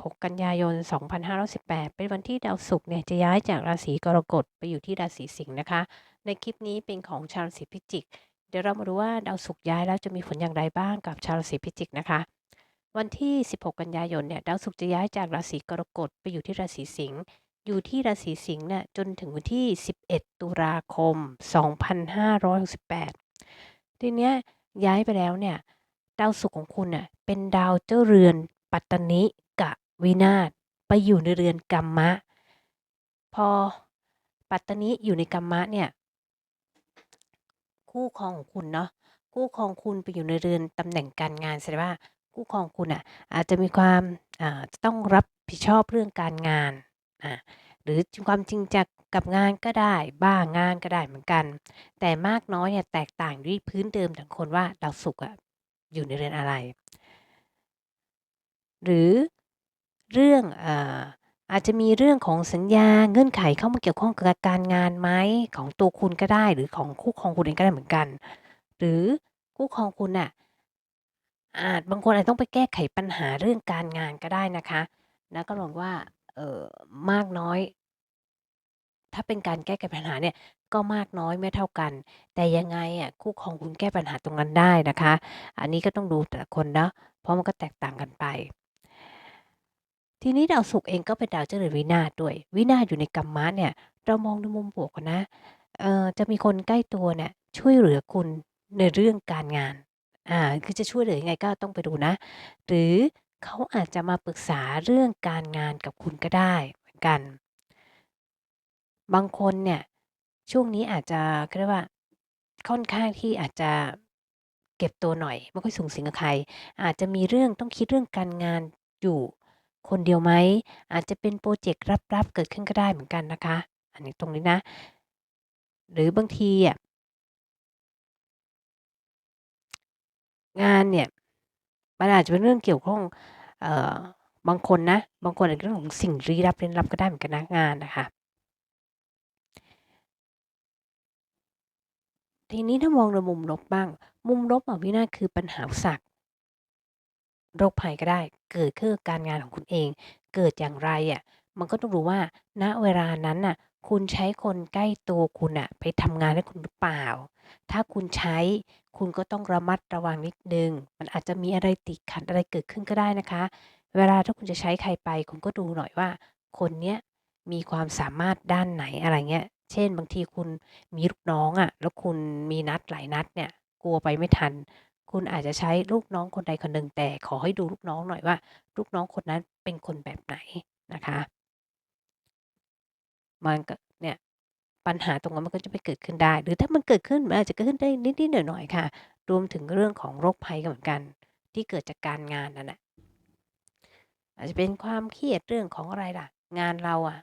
16 กันยายน 2518 เป็นวันที่ดาวศุกร์เนี่ยจะย้ายจากราศีกรกฎไปอยู่ที่ราศีสิงห์นะคะ ในคลิปนี้เป็นของชาวราศีพิจิก เดี๋ยวเรามาดูว่าดาวศุกร์ย้ายแล้วจะมีผลอย่างไรบ้างกับชาวราศีพิจิกนะคะ วันที่ 16 กันยายนเนี่ยดาวศุกร์จะย้ายจากราศีกรกฎไปอยู่ที่ราศีสิงห์ อยู่ที่ราศีสิงห์เนี่ยจนถึงวันที่ 11 ตุลาคม 2568 ทีเนี้ยย้ายไปแล้วเนี่ยดาวศุกร์ของคุณเน่ะเป็นดาวเจ้าเรือนปัตตนิ วินาศไปอยู่ในเรือนกัมมะ พอปัตตนิอยู่ในกัมมะเนี่ย คู่ครองของคุณเนาะคู่ครองคุณไปอยู่ในเรือนตำแหน่งการงานแสดงว่าคู่ครองคุณอะอาจจะมีความจะต้องรับผิดชอบเรื่องการงานอ่าหรือความจริงจังกับงานก็ได้บ้างงานก็ได้เหมือนกัน แต่มากน้อยเนี่ยแตกต่างด้วยพื้นเดิมของคนว่าดาวศุกร์อะอยู่ในเรือนอะไร หรือ เรื่องอาอาจจะมีเรื่องของสัญญาเงื่อนไขเข้ามาเกี่ยวข้องกับการงานไหมของตัวคุณก็ได้หรือของคู่ครองคุณเองก็ได้เหมือนกัน หรือคู่ครองคุณน่ะอาจบางคนอาจต้องไปแก้ไขปัญหาเรื่องการงานก็ได้นะคะแล้วก็ลองว่าเออมากน้อย ถ้าเป็นการแก้ไขปัญหาเนี่ยก็มากน้อยไม่เท่ากัน แต่ยังไงอะคู่ครองคุณแก้ปัญหาตรงนั้นได้นะคะ อันนี้ก็ต้องดูแต่ละคนเนาะเพราะมันก็แตกต่างกันไป ทีนี้ดาวศุกร์เองก็เป็นดาวเจริญวินาศด้วย วินาศอยู่ในกัมมะเนี่ย เรามองในมุมบวกกันนะเอ่อจะมีคนใกล้ตัวเนี่ยช่วยเหลือคุณในเรื่องการงาน อ่า คือจะช่วยเหลือยังไงก็ต้องไปดูนะ หรือเขาอาจจะมาปรึกษาเรื่องการงานกับคุณก็ได้เหมือนกัน บางคนเนี่ย ช่วงนี้อาจจะเขาเรียกว่า ค่อนข้างที่อาจจะเก็บตัวหน่อย ไม่ค่อยสูงสิงกับใคร อาจจะมีเรื่องต้องคิดเรื่องการงานอยู่ คนเดียวไหม อาจจะเป็นโปรเจกต์ลับๆเกิดขึ้นก็ได้เหมือนกันนะคะ อันนี้ตรงนี้นะ หรือบางทีอะงานเนี่ยมันอาจจะเป็นเรื่องเกี่ยวข้องเอ่อบางคนนะ บางคนอาจจะเรื่องของสิ่งลี้ลับเร้นลับก็ได้เหมือนกันนะงานนะคะ ทีนี้ถ้ามองในมุมลบบ้าง มุมลบของวินาคือปัญหาอุปสรรค โรคภัยก็ได้ เกิดขึ้นการงานของคุณเอง เกิดอย่างไรอะมันก็ต้องรู้ว่า ณเวลานั้นน่ะ คุณใช้คนใกล้ตัวคุณน่ะไปทำงานให้คุณหรือเปล่า ถ้าคุณใช้คุณก็ต้องระมัดระวังนิดนึง มันอาจจะมีอะไรติดขัดอะไรเกิดขึ้นก็ได้นะคะ เวลาถ้าคุณจะใช้ใครไป คุณก็ดูหน่อยว่า คนเนี้ยมีความสามารถด้านไหนอะไรเงี้ย เช่น บางทีคุณมีลูกน้องอะแล้วคุณมีนัดหลายนัดเนี่ย กลัวไปไม่ทัน คุณอาจจะใช้ลูกน้องคนใดคนหนึ่งแต่ขอให้ดูลูกน้องหน่อยว่า ลูกน้องคนนั้นเป็นคนแบบไหนนะคะมันก็เนี่ยปัญหาตรงนั้นมันก็จะไม่เกิดขึ้นได้ หรือถ้ามันเกิดขึ้นมันอาจจะเกิดขึ้นได้นิดๆหน่อยๆค่ะ รวมถึงเรื่องของโรคภัยก็เหมือนกัน ที่เกิดจากการงานนั่นแหละอาจจะเป็นความเครียดเรื่องของอะไรล่ะ งานเราอะ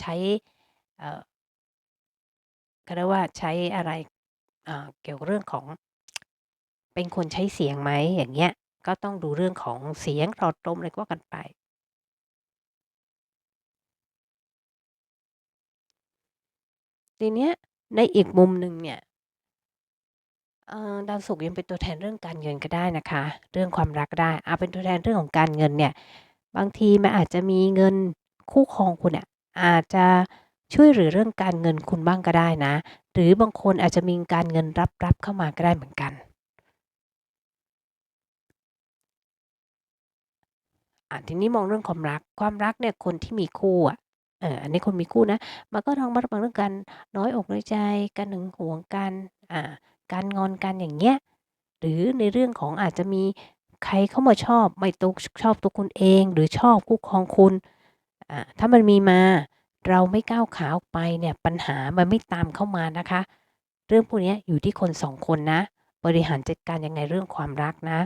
ใช้เอ่อเขาเรียกว่าใช้อะไรเอ่อเกี่ยวกับเรื่องของ เป็นคนใช้เสียงไหมอย่างเงี้ยก็ต้องดูเรื่องของเสียงหลอดลมอะไรก็ว่ากันไป ทีเนี้ยในอีกมุมหนึ่งเนี่ยดาวศุกร์ยังเป็นตัวแทนเรื่องการเงินก็ได้นะคะ เรื่องความรักก็ได้อาเป็นตัวแทนเรื่องของการเงินเนี่ยบางทีมันอาจจะมีเงินคู่ครองคุณเนี่ยอาจจะช่วยเหลือเรื่องการเงินคุณบ้างก็ได้นะ หรือบางคนอาจจะมีการเงินรับๆเข้ามาก็ได้เหมือนกัน อ่าทีนี้มองเรื่องความรัก ความรักเนี่ยคนที่มีคู่อะเอออันนี้คนมีคู่นะมันก็ต้องระมัดระวังเรื่องการน้อยอกน้อยใจการหึงหวงกันอ่าการงอนกันอย่างเงี้ยหรือในเรื่องของอาจจะมีใครเข้ามาชอบไม่ตรงชอบตัวคุณเอง หรือชอบคู่ครองคุณอ่าถ้ามันมีมาเราไม่ก้าวขาออกไปเนี่ยปัญหามันไม่ตามเข้ามานะคะ เรื่องพวกนี้อยู่ที่คน2คนนะ บริหารจัดการยังไงเรื่องความรักนะ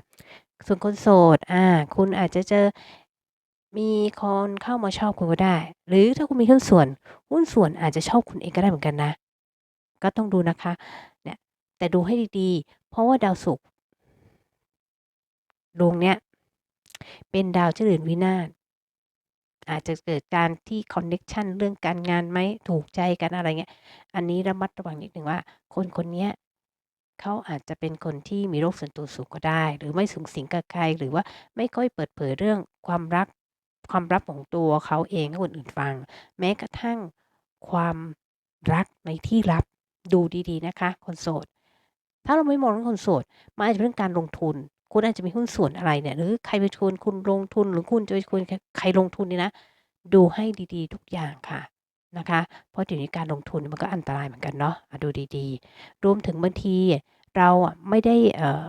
ส่วนคนโสดอ่าคุณอาจจะเจอ มีคนเข้ามาชอบคุณก็ได้ หรือถ้าคุณมีหุ้นส่วน หุ้นส่วนอาจจะชอบคุณเองก็ได้เหมือนกันนะ ก็ต้องดูนะคะเนี่ยแต่ดูให้ดีๆ เพราะว่าดาวศุกร์ดวงเนี้ยเป็นดาวเจริญวินาศอาจจะเกิดการที่คอนเน็กชันเรื่องการงานไหมถูกใจกันอะไรเงี้ย อันนี้ระมัดระวังนิดหนึ่งว่า คนคนเนี้ยเขาอาจจะเป็นคนที่มีโรคส่วนตัวสูงก็ได้ หรือไม่สุงสิงกับใคร หรือว่าไม่ค่อยเปิดเผยเรื่องความรัก ความลับของตัวเขาเองให้คนอื่นฟัง แม้กระทั่งความรักในที่ลับดูดีๆนะคะ คนโสด ถ้าเราไม่มองเรื่องคนโสดมันอาจจะเป็นเรื่องการลงทุน คุณอาจจะมีหุ้นส่วนอะไรเนี่ย หรือใครไปชวนคุณลงทุนหรือคุณจะไปชวนใครลงทุนนี่นะ ดูให้ดีๆ ทุกอย่างค่ะนะคะ เพราะเดี๋ยวนี้การลงทุนมันก็อันตรายเหมือนกันเนาะะดูดีๆ รวมถึงบางทีเราไม่ได้เอ่อ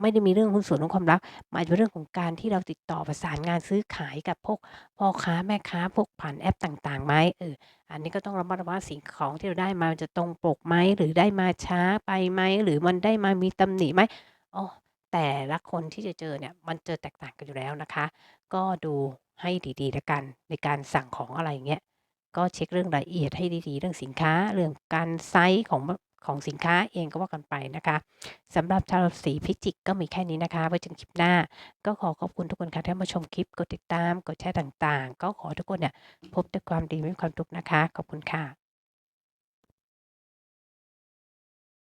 ไม่ได้มีเรื่องหุ้นส่วนเรื่องความรักมันอาจจะเป็นเรื่องของการที่เราติดต่อประสานงานซื้อขายกับพวกพ่อค้าแม่ค้าพวกผ่านแอปต่างๆไหมเอออันนี้ก็ต้องระมัดระวังว่าสิ่งของที่เราได้มามจะตรงปกไหมหรือได้มาช้าไปไหมหรือมันได้มามีตำหนิไหมอ้อแต่ละคนที่จะเจอเนี่ยมันเจอแตกต่างกันอยู่แล้วนะคะ ก็ดูให้ดีๆแล้วกันในการสั่งของอะไรอย่างเงี้ยก็เช็กเรื่องรายละเอียดให้ดีๆ เรื่องสินค้า เรื่องการไซซ์ของ ของสินค้าเองก็ว่ากันไปนะคะสำหรับชาวราศีพิจิกก็มีแค่นี้นะคะไว้จนคลิปหน้า ก็ขอขอบคุณทุกคนค่ะที่มาชมคลิปกดติดตามกดแชร์ต่างๆ ก็ขอทุกคนเนี่ยพบแต่ความดีไม่มีความทุกข์นะคะ ขอบคุณค่ะ